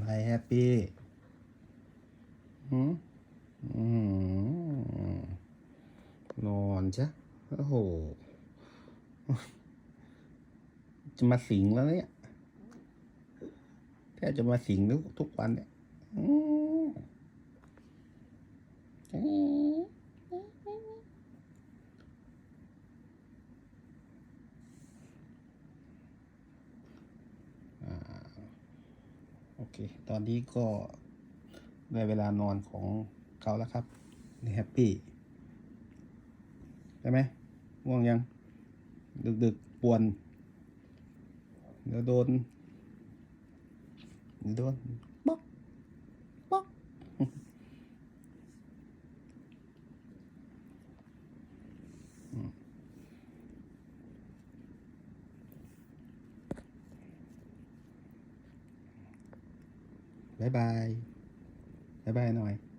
อะไรแฮปปี้นอนจ้ะโอ้โห จะมาสิงแล้วเนี่ยแทบจะมาสิงทุกทุกวันเนี่ยอืมอ่าโอ เค ตอนนี้ก็ได้เวลานอนของเขาแล้วครับนี่แฮปปี้ใช่ไหมง่วงยัง ดึกดึกปวนเดี๋ยวโดนเดี๋ยวโดนบ๊อกป๊อกอืม บายบาย